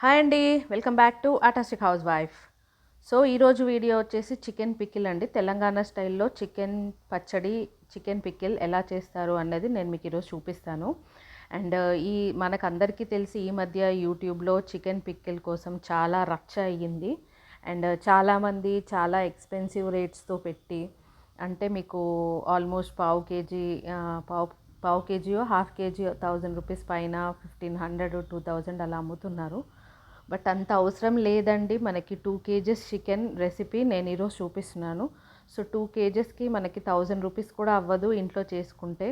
Hi అండి welcome back to ఆటాస్టిక్ house wife so ఈరోజు video వచ్చేసి చికెన్ పికిల్ అండి. తెలంగాణ స్టైల్లో చికెన్ పచ్చడి చికెన్ పికిల్ ఎలా చేస్తారు అన్నది నేను మీకు ఈరోజు చూపిస్తాను. అండ్ ఈ మనకు అందరికీ తెలిసి ఈ మధ్య యూట్యూబ్లో చికెన్ పికిల్ కోసం చాలా రచ్చ అయ్యింది. అండ్ చాలామంది చాలా ఎక్స్పెన్సివ్ రేట్స్తో పెట్టి అంటే మీకు ఆల్మోస్ట్ పావు కేజీ పావు పావు కేజీయో హాఫ్ కేజీ థౌజండ్ రూపీస్ పైన ఫిఫ్టీన్ హండ్రెడ్ టూ థౌజండ్ అలా అమ్ముతున్నారు. బట్ అంత అవసరం లేదండి. మనకి టూ కేజెస్ చికెన్ రెసిపీ నేను ఈరోజు చూపిస్తున్నాను. సో టూ కేజెస్కి మనకి థౌజండ్ రూపీస్ కూడా అవ్వదు ఇంట్లో చేసుకుంటే.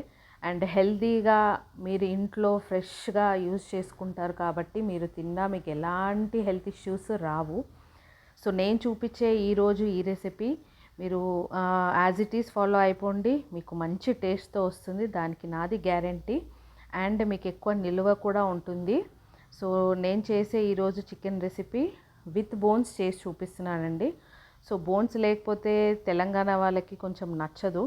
అండ్ హెల్తీగా మీరు ఇంట్లో ఫ్రెష్గా యూజ్ చేసుకుంటారు కాబట్టి మీరు తిన్నా మీకు ఎలాంటి హెల్త్ ఇష్యూస్ రావు. సో నేను చూపించే ఈరోజు ఈ రెసిపీ. మీరు యాజ్ ఇట్ ఈస్ ఫాలో అయిపోండి. మీకు మంచి టేస్ట్తో వస్తుంది. దానికి నాది గ్యారంటీ. అండ్ మీకు ఎక్కువ నిల్వ కూడా ఉంటుంది. సో నేను చేసే ఈరోజు చికెన్ రెసిపీ విత్ బోన్స్ చేసి చూపిస్తున్నానండి. సో బోన్స్ లేకపోతే తెలంగాణ వాళ్ళకి కొంచెం నచ్చదు.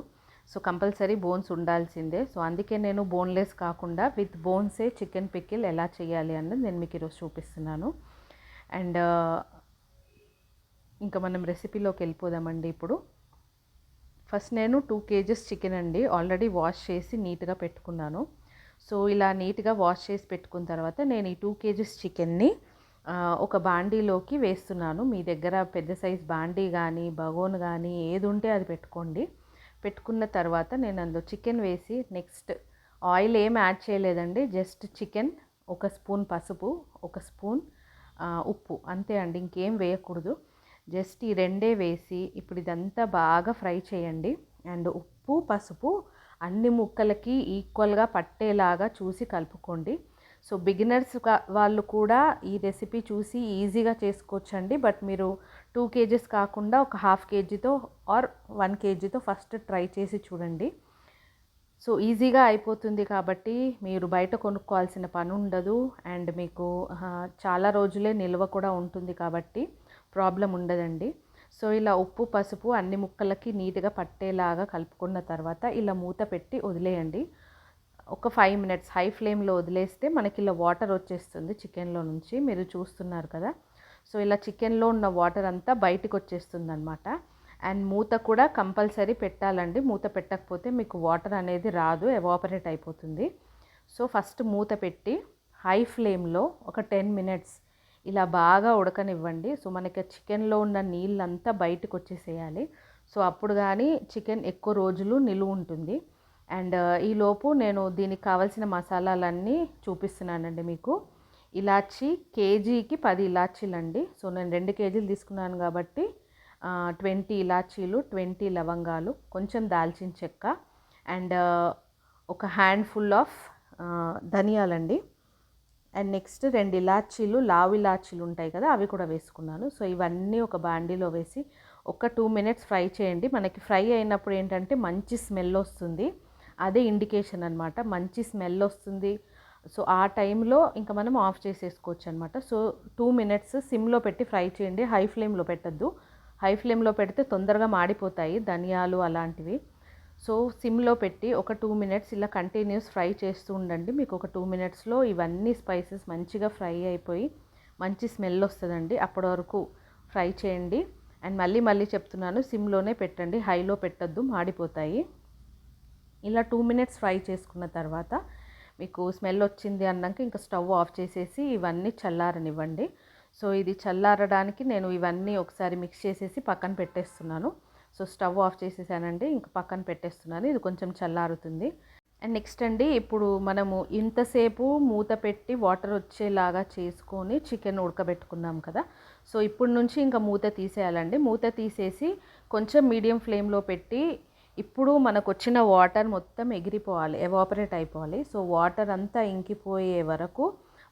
సో కంపల్సరీ బోన్స్ ఉండాల్సిందే. సో అందుకే నేను బోన్లెస్ కాకుండా విత్ బోన్సే చికెన్ పిక్కిల్ ఎలా చేయాలి అన్నది నేను మీకు ఈరోజు చూపిస్తున్నాను. అండ్ ఇంకా మనం రెసిపీలోకి వెళ్ళిపోదామండి ఇప్పుడు. ఫస్ట్ నేను టూ కేజెస్ చికెన్ అండి ఆల్రెడీ వాష్ చేసి నీట్గా పెట్టుకున్నాను. సో ఇలా నీట్గా వాష్ చేసి పెట్టుకున్న తర్వాత నేను ఈ టూ కేజీస్ చికెన్ని ఒక బాండీలోకి వేస్తున్నాను. మీ దగ్గర పెద్ద సైజ్ బాండీ కానీ బగోన్ కానీ ఏది ఉంటే అది పెట్టుకోండి. పెట్టుకున్న తర్వాత నేను అందులో చికెన్ వేసి నెక్స్ట్ ఆయిల్ ఏం యాడ్ చేయలేదండి. జస్ట్ చికెన్ ఒక స్పూన్ పసుపు ఒక స్పూన్ ఉప్పు. అంతే అండి ఇంకేం వేయకూడదు. జస్ట్ ఈ రెండే వేసి ఇప్పుడు ఇదంతా బాగా ఫ్రై చేయండి. అండ్ ఉప్పు పసుపు అన్ని ముక్కలకి ఈక్వల్గా పట్టేలాగా చూసి కలుపుకోండి. సో బిగినర్స్ వాళ్ళు కూడా ఈ రెసిపీ చూసి ఈజీగా చేసుకోవచ్చండి. బట్ మీరు టూ కేజీస్ కాకుండా ఒక హాఫ్ కేజీతో ఆర్ వన్ కేజీతో ఫస్ట్ ట్రై చేసి చూడండి. సో ఈజీగా అయిపోతుంది కాబట్టి మీరు బయట కొనుక్కోవాల్సిన పని ఉండదు. అండ్ మీకు చాలా రోజులే నిల్వ కూడా ఉంటుంది కాబట్టి ప్రాబ్లం ఉండదండి. సో ఇలా ఉప్పు పసుపు అన్ని ముక్కలకి నీట్గా పట్టేలాగా కలుపుకున్న తర్వాత ఇలా మూత పెట్టి వదిలేయండి. ఒక ఫైవ్ మినిట్స్ హై ఫ్లేమ్లో వదిలేస్తే మనకి ఇలా వాటర్ వచ్చేస్తుంది చికెన్లో నుంచి. మీరు చూస్తున్నారు కదా. సో ఇలా చికెన్లో ఉన్న వాటర్ అంతా బయటకు వచ్చేస్తుంది అనమాట అండ్ మూత కూడా కంపల్సరీ పెట్టాలండి. మూత పెట్టకపోతే మీకు వాటర్ అనేది రాదు ఎవాపరేట్ అయిపోతుంది. సో ఫస్ట్ మూత పెట్టి హై ఫ్లేమ్లో ఒక టెన్ మినిట్స్ ఇలా బాగా ఉడకనివ్వండి. సో మనకి చికెన్లో ఉన్న నీళ్ళంతా బయటకు వచ్చేసేయాలి సో అప్పుడు కానీ చికెన్ ఎక్కువ రోజులు నిలువ ఉంటుంది. అండ్ ఈలోపు నేను దీనికి కావాల్సిన మసాలాలన్నీ చూపిస్తున్నానండి మీకు. ఇలాచీ కేజీకి పది ఇలాచీలండి. సో నేను రెండు కేజీలు తీసుకున్నాను కాబట్టి ట్వంటీ ఇలాచీలు ట్వంటీ లవంగాలు కొంచెం దాల్చిన చెక్క అండ్ ఒక హ్యాండ్ఫుల్ ఆఫ్ ధనియాలండి. అండ్ నెక్స్ట్ రెండు ఇలాచీలు లావు ఇలాచీలు ఉంటాయి కదా అవి కూడా వేసుకున్నాను. సో ఇవన్నీ ఒక బాండీలో వేసి ఒక టూ మినిట్స్ ఫ్రై చేయండి. మనకి ఫ్రై అయినప్పుడు ఏంటంటే మంచి స్మెల్ వస్తుంది. అదే ఇండికేషన్ అనమాట మంచి స్మెల్ వస్తుంది. సో ఆ టైంలో ఇంకా మనం ఆఫ్ చేసేసుకోవచ్చు అనమాట సో టూ మినిట్స్ సిమ్లో పెట్టి ఫ్రై చేయండి. హై ఫ్లేమ్లో పెట్టద్దు. హై ఫ్లేమ్లో పెడితే తొందరగా మాడిపోతాయి ధనియాలు అలాంటివి. సో సిమ్లో పెట్టి ఒక టూ మినిట్స్ ఇలా కంటిన్యూస్ ఫ్రై చేస్తూ ఉండండి. మీకు ఒక టూ మినిట్స్లో ఇవన్నీ స్పైసెస్ మంచిగా ఫ్రై అయిపోయి మంచి స్మెల్ వస్తుందండి. అప్పటి వరకు ఫ్రై చేయండి. అండ్ మళ్ళీ మళ్ళీ చెప్తున్నాను సిమ్లోనే పెట్టండి. హైలో పెట్టద్దు మాడిపోతాయి. ఇలా టూ మినిట్స్ ఫ్రై చేసుకున్న తర్వాత మీకు స్మెల్ వచ్చింది అన్నాక ఇంకా స్టవ్ ఆఫ్ చేసేసి ఇవన్నీ చల్లారనివ్వండి. సో ఇది చల్లారడానికి నేను ఇవన్నీ ఒకసారి మిక్స్ చేసేసి పక్కన పెట్టేస్తున్నాను. సో స్టవ్ ఆఫ్ చేసేసానండి. ఇంకా పక్కన పెట్టేస్తున్నాను. ఇది కొంచెం చల్లారుతుంది. అండ్ నెక్స్ట్ అండి ఇప్పుడు మనము ఇంతసేపు మూత పెట్టి వాటర్ వచ్చేలాగా చేసుకొని చికెన్ ఉడకబెట్టుకున్నాం కదా. సో ఇప్పుడు నుంచి ఇంకా మూత తీసేయాలండి. మూత తీసేసి కొంచెం మీడియం ఫ్లేమ్లో పెట్టి ఇప్పుడు మనకు వచ్చిన వాటర్ మొత్తం ఎగిరిపోవాలి ఎవాపరేట్ అయిపోవాలి. సో వాటర్ అంతా ఇంకిపోయే వరకు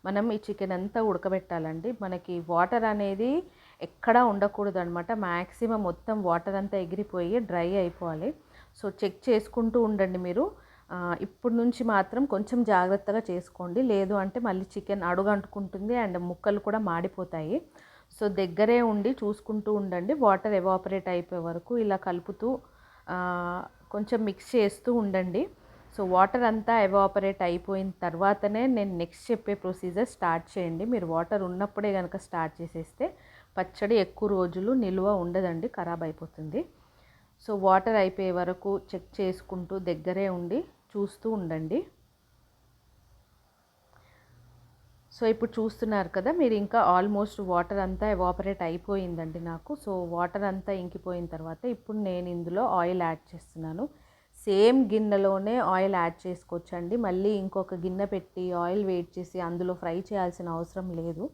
మనం ఈ చికెన్ అంతా ఉడకబెట్టాలండి. మనకి వాటర్ అనేది ఎక్కడా ఉండకూడదు అనమాట మ్యాక్సిమం మొత్తం వాటర్ అంతా ఎగిరిపోయి డ్రై అయిపోవాలి. సో చెక్ చేసుకుంటూ ఉండండి మీరు. ఇప్పుడు నుంచి మాత్రం కొంచెం జాగ్రత్తగా చేసుకోండి. లేదు అంటే మళ్ళీ చికెన్ అడుగంటుకుంటుంది అండ్ ముక్కలు కూడా మాడిపోతాయి. సో దగ్గరే ఉండి చూసుకుంటూ ఉండండి. వాటర్ ఎవాపరేట్ అయిపోయే వరకు ఇలా కలుపుతూ కొంచెం మిక్స్ చేస్తూ ఉండండి. సో వాటర్ అంతా ఎవాపరేట్ అయిపోయిన తర్వాతనే నేను నెక్స్ట్ చెప్పే ప్రొసీజర్ స్టార్ట్ చేయండి. మీరు వాటర్ ఉన్నప్పుడే కనుక స్టార్ట్ చేసేస్తే పచ్చడి ఎక్కువ రోజులు నిల్వ ఉండదండి ఖరాబ్ అయిపోతుంది. సో వాటర్ అయిపోయే వరకు చెక్ చేసుకుంటూ దగ్గరే ఉండి చూస్తూ ఉండండి. సో ఇప్పుడు చూస్తున్నారు కదా మీరు ఇంకా ఆల్మోస్ట్ వాటర్ అంతా ఎవాపరేట్ అయిపోయిందండి నాకు. సో వాటర్ అంతా ఇంకిపోయిన తర్వాత ఇప్పుడు నేను ఇందులో ఆయిల్ యాడ్ చేస్తున్నాను. సేమ్ గిన్నెలోనే ఆయిల్ యాడ్ చేసుకోవచ్చండి. మళ్ళీ ఇంకొక గిన్నె పెట్టి ఆయిల్ వేడి చేసి అందులో ఫ్రై చేయాల్సిన అవసరం లేదు.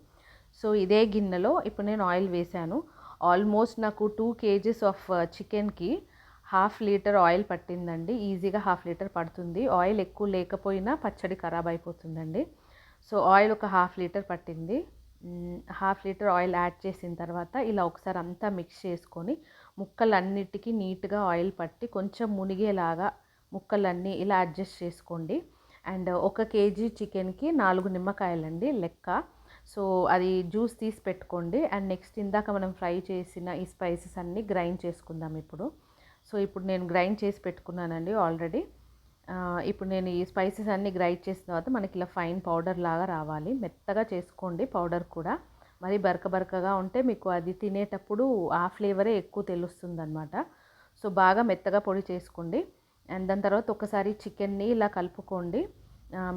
సో ఇదే గిన్నెలో ఇప్పుడు నేను ఆయిల్ వేశాను. ఆల్మోస్ట్ నాకు టూ కేజీస్ ఆఫ్ చికెన్కి హాఫ్ లీటర్ ఆయిల్ పట్టిందండి. ఈజీగా హాఫ్ లీటర్ పడుతుంది. ఆయిల్ ఎక్కువ లేకపోయినా పచ్చడి ఖరాబ్ అయిపోతుందండి. సో ఆయిల్ ఒక హాఫ్ లీటర్ పట్టింది. హాఫ్ లీటర్ ఆయిల్ యాడ్ చేసిన తర్వాత ఇలా ఒకసారి అంతా మిక్స్ చేసుకొని ముక్కలన్నిటికీ నీట్గా ఆయిల్ పట్టి కొంచెం మునిగేలాగా ముక్కలన్నీ ఇలా అడ్జస్ట్ చేసుకోండి. అండ్ ఒక కేజీ చికెన్కి నాలుగు నిమ్మకాయలండి లెక్క. సో అది జ్యూస్ తీసి పెట్టుకోండి. అండ్ నెక్స్ట్ ఇందాక మనం ఫ్రై చేసిన ఈ స్పైసెస్ అన్నీ గ్రైండ్ చేసుకుందాం ఇప్పుడు. సో ఇప్పుడు నేను గ్రైండ్ చేసి పెట్టుకున్నానండి ఆల్రెడీ. ఇప్పుడు నేను ఈ స్పైసెస్ అన్నీ గ్రైండ్ చేసిన తర్వాత మనకి ఇలా ఫైన్ పౌడర్ లాగా రావాలి. మెత్తగా చేసుకోండి పౌడర్ కూడా. మరి బరక బరకగా ఉంటే మీకు అది తినేటప్పుడు ఆ ఫ్లేవరే ఎక్కువ తెలుస్తుంది అనమాట సో బాగా మెత్తగా పొడి చేసుకోండి. అండ్ దాని తర్వాత ఒకసారి చికెన్ని ఇలా కలుపుకోండి.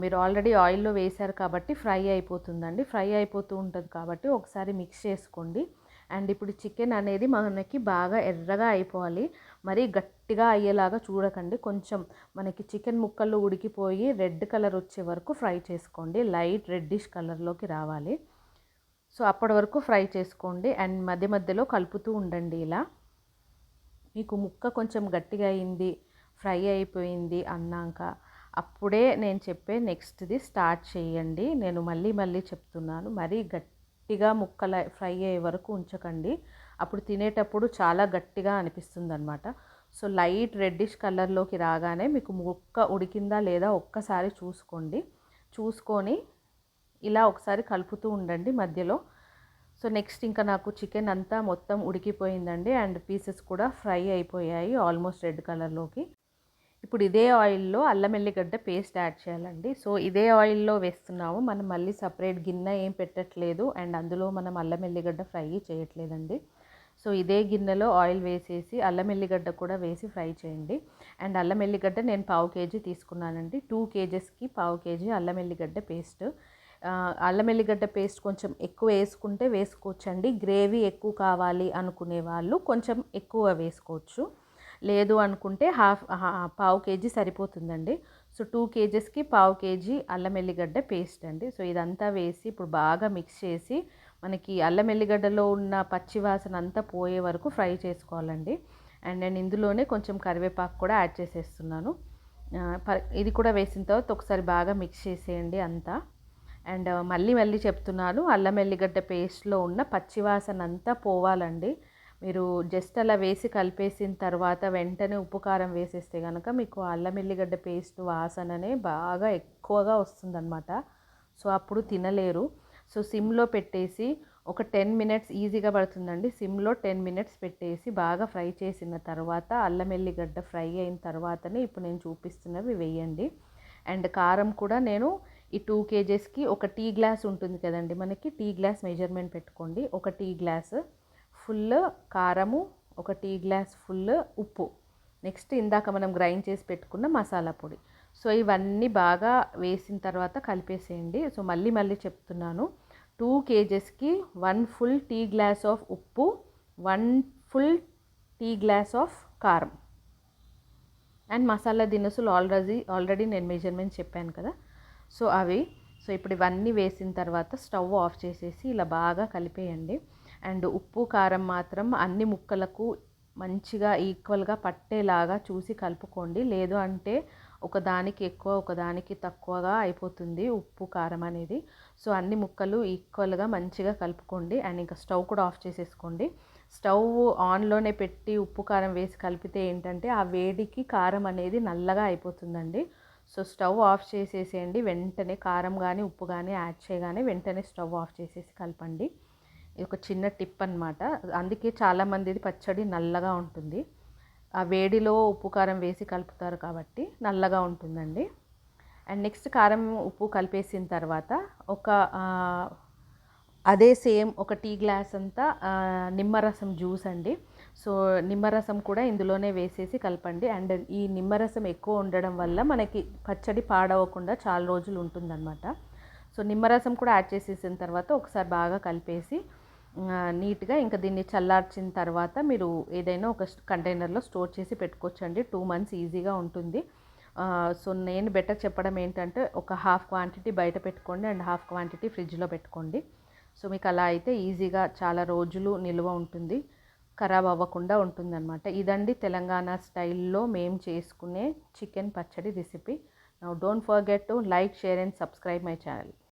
మీరు ఆల్రెడీ ఆయిల్లో వేశారు కాబట్టి ఫ్రై అయిపోతుందండి. ఫ్రై అయిపోతూ ఉంటుంది కాబట్టి ఒకసారి మిక్స్ చేసుకోండి. అండ్ ఇప్పుడు చికెన్ అనేది మనకి బాగా ఎర్రగా అయిపోవాలి. మరి గట్టిగా అయ్యేలాగా చూడకండి. కొంచెం మనకి చికెన్ ముక్కలు ఉడికిపోయి రెడ్ కలర్ వచ్చే వరకు ఫ్రై చేసుకోండి. లైట్ రెడ్డిష్ కలర్లోకి రావాలి. సో అప్పటి వరకు ఫ్రై చేసుకోండి అండ్ మధ్య మధ్యలో కలుపుతూ ఉండండి ఇలా. మీకు ముక్క కొంచెం గట్టిగా అయింది ఫ్రై అయిపోయింది అన్నాక అప్పుడే నేను చెప్పే నెక్స్ట్ది స్టార్ట్ చేయండి. నేను మళ్ళీ మళ్ళీ చెప్తున్నాను మరీ గట్టిగా ముక్కల ఫ్రై అయ్యే వరకు ఉంచకండి. అప్పుడు తినేటప్పుడు చాలా గట్టిగా అనిపిస్తుంది అనమాట సో లైట్ రెడ్డిష్ కలర్లోకి రాగానే మీకు ముక్క ఉడికిందా లేదా ఒక్కసారి చూసుకోండి. చూసుకొని ఇలా ఒకసారి కలుపుతూ ఉండండి మధ్యలో. సో నెక్స్ట్ ఇంకా నాకు చికెన్ అంతా మొత్తం ఉడికిపోయిందండి. అండ్ పీసెస్ కూడా ఫ్రై అయిపోయాయి ఆల్మోస్ట్ రెడ్ కలర్లోకి. ఇప్పుడు ఇదే ఆయిల్లో అల్లం ఎల్లిగడ్డ పేస్ట్ యాడ్ చేయాలండి. సో ఇదే ఆయిల్లో వేస్తున్నాము. మనం మళ్ళీ సపరేట్ గిన్నె ఏం పెట్టట్లేదు. అండ్ అందులో మనం అల్లం ఎల్లిగడ్డ ఫ్రై చేయట్లేదండి. సో ఇదే గిన్నెలో ఆయిల్ వేసేసి అల్లం ఎల్లిగడ్డ కూడా వేసి ఫ్రై చేయండి. అండ్ అల్లం ఎల్లిగడ్డ నేను పావు కేజీ తీసుకున్నానండి. టూ కేజెస్కి పావు కేజీ అల్లం ఎల్లిగడ్డ పేస్ట్. అల్లం ఎల్లిగడ్డ పేస్ట్ కొంచెం ఎక్కువ వేసుకుంటే వేసుకోవచ్చండి. గ్రేవీ ఎక్కువ కావాలి అనుకునే వాళ్ళు కొంచెం ఎక్కువ వేసుకోవచ్చు. లేదు అనుకుంటే హాఫ్ పావు కేజీ సరిపోతుందండి. సో టూ కేజెస్కి పావు కేజీ అల్లం ఎల్లిగడ్డ పేస్ట్ అండి. సో ఇదంతా వేసి ఇప్పుడు బాగా మిక్స్ చేసి మనకి అల్లం ఎల్లిగడ్డలో ఉన్న పచ్చివాసన అంతా పోయే వరకు ఫ్రై చేసుకోవాలండి. అండ్ నేను ఇందులోనే కొంచెం కరివేపాకు కూడా యాడ్ చేసేస్తున్నాను. ఇది కూడా వేసిన తర్వాత ఒకసారి బాగా మిక్స్ చేసేయండి అంతా. అండ్ మళ్ళీ మళ్ళీ చెప్తున్నాను అల్లం ఎల్లిగడ్డ పేస్ట్లో ఉన్న పచ్చివాసన అంతా పోవాలండి. మీరు జస్ట్ అలా వేసి కలిపేసిన తర్వాత వెంటనే ఉప్పు కారం వేసేస్తే కనుక మీకు అల్లం ఎల్లిగడ్డ పేస్ట్ వాసననే బాగా ఎక్కువగా వస్తుందన్నమాట. సో అప్పుడు తినలేరు. సో సిమ్లో పెట్టేసి ఒక టెన్ మినిట్స్ ఈజీగా పడుతుందండి. సిమ్లో టెన్ మినిట్స్ పెట్టేసి బాగా ఫ్రై చేసిన తర్వాత అల్లం ఎల్లిగడ్డ ఫ్రై అయిన తర్వాతనే ఇప్పుడు నేను చూపిస్తున్నవి వేయండి. అండ్ కారం కూడా నేను ఈ టూ కేజెస్కి ఒక టీ గ్లాస్ ఉంటుంది కదండి మనకి. టీ గ్లాస్ మెజర్మెంట్ పెట్టుకోండి. ఒక టీ గ్లాస్ ఫుల్ కారము ఒక టీ గ్లాస్ ఫుల్ ఉప్పు. నెక్స్ట్ ఇందాక మనం గ్రైండ్ చేసి పెట్టుకున్న మసాలా పొడి. సో ఇవన్నీ బాగా వేసిన తర్వాత కలిపేసేయండి. సో మళ్ళీ మళ్ళీ చెప్తున్నాను. Two కేజెస్కి one full tea glass of ఉప్పు one full tea glass of కారం. అండ్ మసాలా దినుసులు ఆల్రెడీ ఆల్రెడీ నేను మెజర్మెంట్ చెప్పాను కదా. సో అవి సో ఇప్పుడు ఇవన్నీ వేసిన తర్వాత స్టవ్ ఆఫ్ చేసేసి ఇలా బాగా కలిపేయండి. అండ్ ఉప్పు కారం మాత్రం అన్ని ముక్కలకు మంచిగా ఈక్వల్గా పట్టేలాగా చూసి కలుపుకోండి. లేదు అంటే ఒకదానికి ఎక్కువ ఒకదానికి తక్కువగా అయిపోతుంది ఉప్పు కారం అనేది. సో అన్ని ముక్కలు ఈక్వల్గా మంచిగా కలుపుకోండి. అండ్ ఇంకా స్టవ్ కూడా ఆఫ్ చేసేసుకోండి. స్టవ్ ఆన్లోనే పెట్టి ఉప్పు కారం వేసి కలిపితే ఏంటంటే ఆ వేడికి కారం అనేది నల్లగా అయిపోతుందండి. సో స్టవ్ ఆఫ్ చేసేసేయండి. వెంటనే కారం కానీ ఉప్పు కానీ యాడ్ చేయగానే వెంటనే స్టవ్ ఆఫ్ చేసేసి కలపండి. ఇది ఒక చిన్న టిప్ అనమాట అందుకే చాలామందిది పచ్చడి నల్లగా ఉంటుంది. ఆ వేడిలో ఉప్పు కారం వేసి కలుపుతారు కాబట్టి నల్లగా ఉంటుందండి. అండ్ నెక్స్ట్ కారం ఉప్పు కలిపేసిన తర్వాత ఒక అదే సేమ్ ఒక టీ గ్లాస్ అంతా నిమ్మరసం జ్యూస్ అండి. సో నిమ్మరసం కూడా ఇందులోనే వేసేసి కలపండి. అండ్ ఈ నిమ్మరసం ఎక్కువ ఉండడం వల్ల మనకి పచ్చడి పాడవకుండా చాలా రోజులు ఉంటుందన్నమాట. సో నిమ్మరసం కూడా యాడ్ చేసేసిన తర్వాత ఒకసారి బాగా కలిపేసి నీట్గా ఇంకా దీన్ని చల్లార్చిన తర్వాత మీరు ఏదైనా ఒక కంటైనర్లో స్టోర్ చేసి పెట్టుకోవచ్చండి. టూ మంత్స్ ఈజీగా ఉంటుంది. సో నేను బెటర్ చెప్పడం ఏంటంటే ఒక హాఫ్ క్వాంటిటీ బయట పెట్టుకోండి. అండ్ హాఫ్ క్వాంటిటీ ఫ్రిడ్జ్లో పెట్టుకోండి. సో మీకు అలా అయితే ఈజీగా చాలా రోజులు నిల్వ ఉంటుంది. ఖరాబ్ అవ్వకుండా ఉంటుందన్నమాట. ఇదండి తెలంగాణ స్టైల్లో మేము చేసుకునే చికెన్ పచ్చడి recipe. Now don't forget to like share and subscribe my channel.